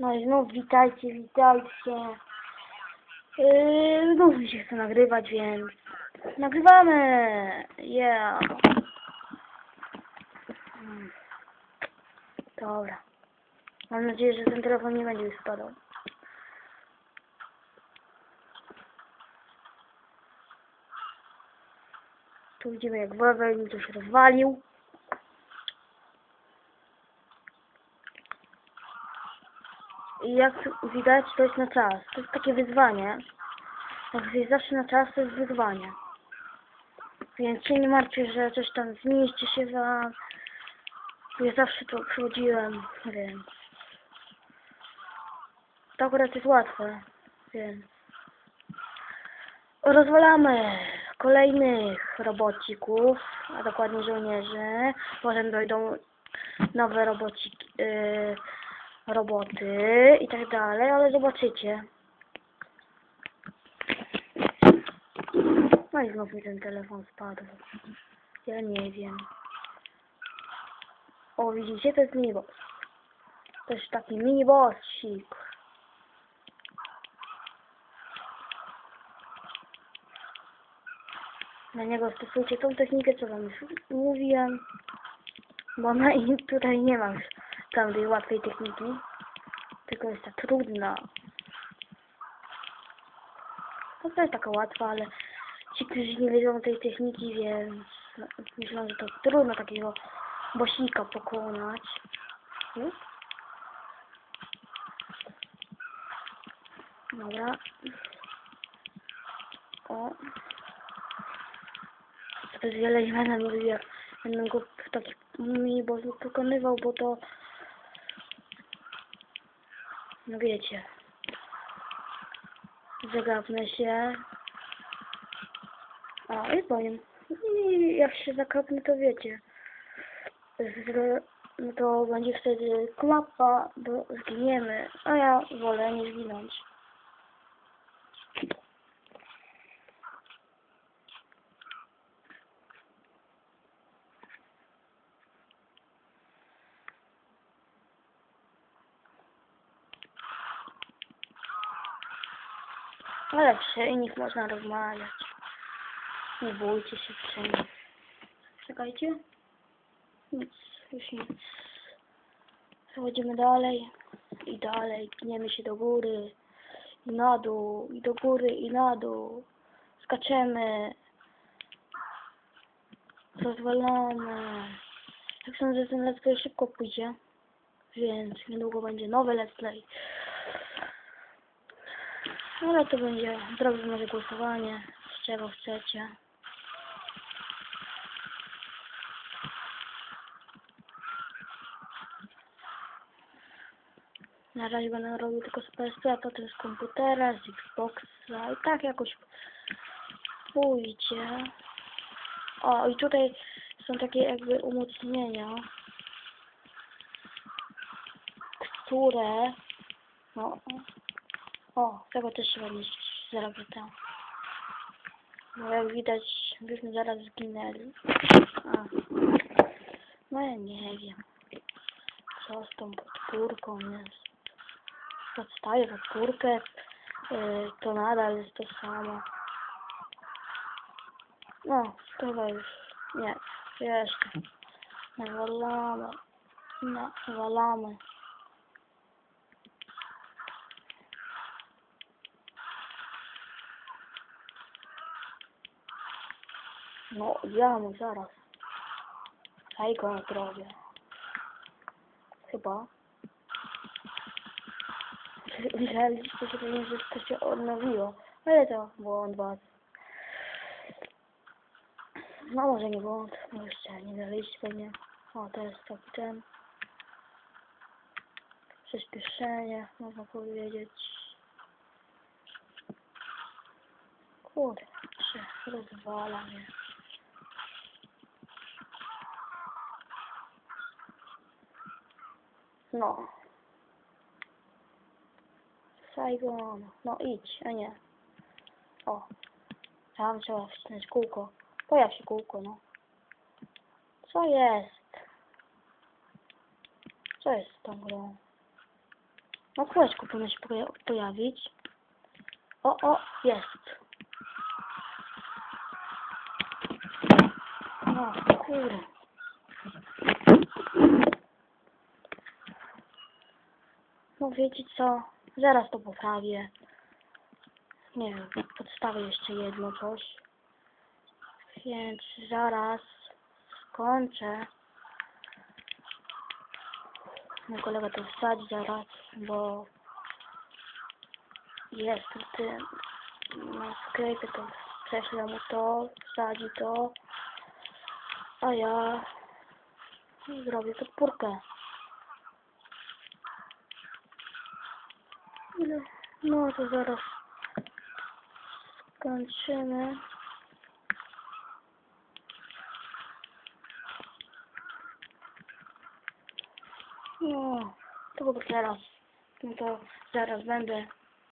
No i znów witajcie, witajcie. Yy, znów mi się chce nagrywać, więc nagrywamy. Yeah. Mm. Dobra. Mam nadzieję, że ten telefon nie będzie już spadał. Tu widzimy jak Wawel mi coś rozwalił. I jak widać, to jest na czas. To jest takie wyzwanie. Jak jest zawsze na czas, to jest wyzwanie. Więc się nie martwię, że coś tam zmieści się wam. Ja zawsze to przychodziłem, więc... To akurat jest łatwe, więc... Rozwalamy kolejnych robocików, a dokładnie żołnierzy. Potem dojdą nowe robociki, yy, roboty i tak dalej, ale zobaczycie. No i znów mi ten telefon spadł. Ja nie wiem. O, widzicie, to jest miniboss. To jest taki minibossik. Na niego stosujcie tą technikę, co wam już mówiłem. Bo na tutaj nie ma już tamtej łatwej techniki. Tylko jest ta trudna. No to jest taka łatwa, ale ci, którzy nie wiedzą tej techniki, więc no, myślą, że to trudno takiego bosika pokonać. Hmm? Dobra. O. Zbyt wiele nie będę mówił, jak będę go w taki mini boss pokonywał, bo to no wiecie. Zagapnę się. A, i powiem. I jak się zakapnę, to wiecie. Z, no to będzie wtedy klapa, bo zginiemy. A ja wolę nie zginąć. Ale nich można rozmawiać. Nie bójcie się nich. Czekajcie. Nic, już nic. Przechodzimy dalej. I dalej. Pniemy się do góry. I na dół. I do góry. I na dół. Skaczemy. Rozwalamy. Jak sądzę, ten let's szybko pójdzie. Więc niedługo będzie nowy let's play. Ale to będzie, zrobię może głosowanie, z czego chcecie. Na razie będę robił tylko z PS, a potem z komputera, z Xboxa i tak jakoś pójdzie. O, i tutaj są takie jakby umocnienia, które, no, o, tego też trzeba niszczyć, zaraz tam. Bo jak widać, byśmy zaraz zginęli. A. No ja nie wiem. Co z tą podpórką jest. Podstaję podpórkę, yy, to nadal jest to samo. No, chyba już, nie, jeszcze. Nawalamy. Nawalamy. No, ja mu zaraz. Daj go na drogę. Chyba. Myśleliście, że pewnie, że to się odnowiło. Ale to błąd was. No może nie błąd, no jeszcze nie daliście pewnie. O, to jest taki ten. Przyspieszenie, można powiedzieć. Kurde, się rozwala mnie. No. Saigon. No idź, a nie. O. Tam trzeba wcisnąć kółko. Pojaw się kółko, no. Co jest? Co jest z tą grą? No kółeczko powinno się poja- pojawić. O, o, jest. No, kurde. No wiecie co? Zaraz to poprawię. Nie wiem, podstawię jeszcze jedno coś. Więc zaraz skończę. Mój kolega to wsadzi zaraz, bo jest tym na sklepie, to prześlę mu to, wsadzi to, a ja zrobię podpórkę. No, no to zaraz skończymy. No, chyba teraz. No to zaraz będę